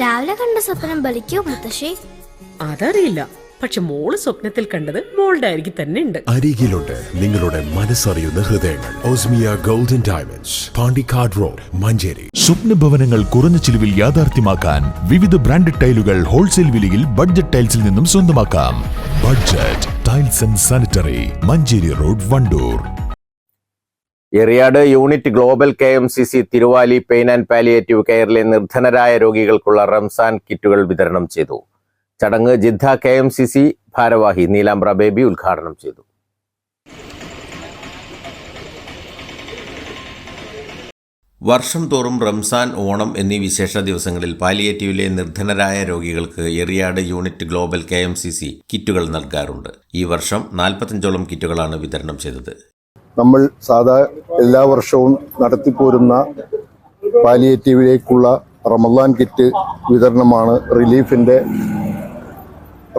രാവിലെ കണ്ട സ്വപ്നം ബലിക്കോ മുത്തശ്ശി? അതറിയില്ല. പക്ഷെ മോൾ സ്വപ്നത്തിൽ കണ്ടത് മോളുടെ അരികിൽ തന്നെ ഉണ്ട്. അരികിലുണ്ട് നിങ്ങളുടെ മനസ്സറിയുന്ന ഹൃദയങ്ങൾ. ഓസ്മിയ golden diamonds Pandikkad road Manjeri. സ്വപ്ന ഭവനങ്ങൾ കുറഞ്ഞ ചിലവിൽ യാഥാർത്ഥ്യമാക്കാൻ വിവിധ ബ്രാൻഡഡ് ടൈലുകൾ ഹോൾസെയിൽ വിലയിൽ ബഡ്ജറ്റ് ടൈൽസിൽ നിന്നും സ്വന്തമാക്കാം. Budget tiles and sanitary Manjeri road Wandoor. Eriyad unit global K M C C Thiruvali pain and palliative കെയറിലെ നിർധനരായ രോഗികൾക്കുള്ള റംസാൻ കിറ്റുകൾ വിതരണം ചെയ്തു. ചടങ്ങ് Jeddah K M C C ഭാരവാഹി നീലാംബ്ര ബേബി ഉദ്ഘാടനം ചെയ്തു. വർഷം തോറും റംസാൻ ഓണം എന്നീ വിശേഷ ദിവസങ്ങളിൽ പാലിയേറ്റീവിലെ നിർധനരായ രോഗികൾക്ക് എറിയാട് യൂണിറ്റ് ഗ്ലോബൽ കെ കിറ്റുകൾ നൽകാറുണ്ട്. ഈ വർഷം നാൽപ്പത്തഞ്ചോളം കിറ്റുകളാണ് വിതരണം ചെയ്തത്. നമ്മൾ സാധാ എല്ലാ വർഷവും നടത്തിപ്പോരുന്ന പാലിയേറ്റീവിലേക്കുള്ള റമദാൻ കിറ്റ് വിതരണമാണ് റിലീഫിന്റെ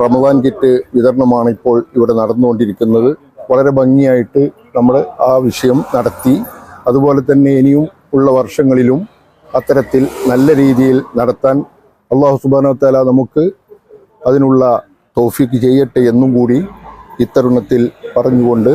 റമദാൻ കിറ്റ് വിതരണമാണ് ഇപ്പോൾ ഇവിടെ നടന്നുകൊണ്ടിരിക്കുന്നത്. വളരെ ഭംഗിയായിട്ട് നമ്മൾ ആ വിഷയം നടത്തി. അതുപോലെ തന്നെ ഇനിയും ഉള്ള വർഷങ്ങളിലും അത്തരത്തിൽ നല്ല രീതിയിൽ നടത്താൻ അള്ളാഹു സുബാനോ താല നമുക്ക് അതിനുള്ള തോഫിക്ക് ചെയ്യട്ടെ എന്നും കൂടി ഇത്തരുണത്തിൽ പറഞ്ഞുകൊണ്ട്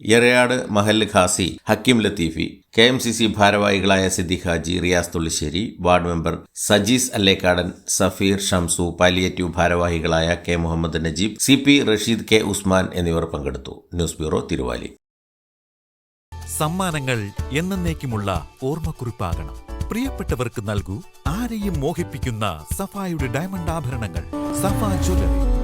എറയാട് മഹൽ Khasi Hakkim Latheefi K M C C ഭാരവാഹികളായ Siddi Haji Riyas Thullissery ward member Sajees Allekkadan Safeer Shamsu palliative ഭാരവാഹികളായ K Muhammad Najeeb C P Rasheed K Usman എന്നിവർ പങ്കെടുത്തു. News bureau Thiruvali. സമ്മാനങ്ങൾ എന്നേക്കുമുള്ള ഓർമ്മക്കുറിപ്പാകണം. പ്രിയപ്പെട്ടവർക്ക് നൽകൂ ആരെയും മോഹിപ്പിക്കുന്ന സഫായുടെ ഡയമണ്ട് ആഭരണങ്ങൾ. സഫ ജ്വല്ലറി.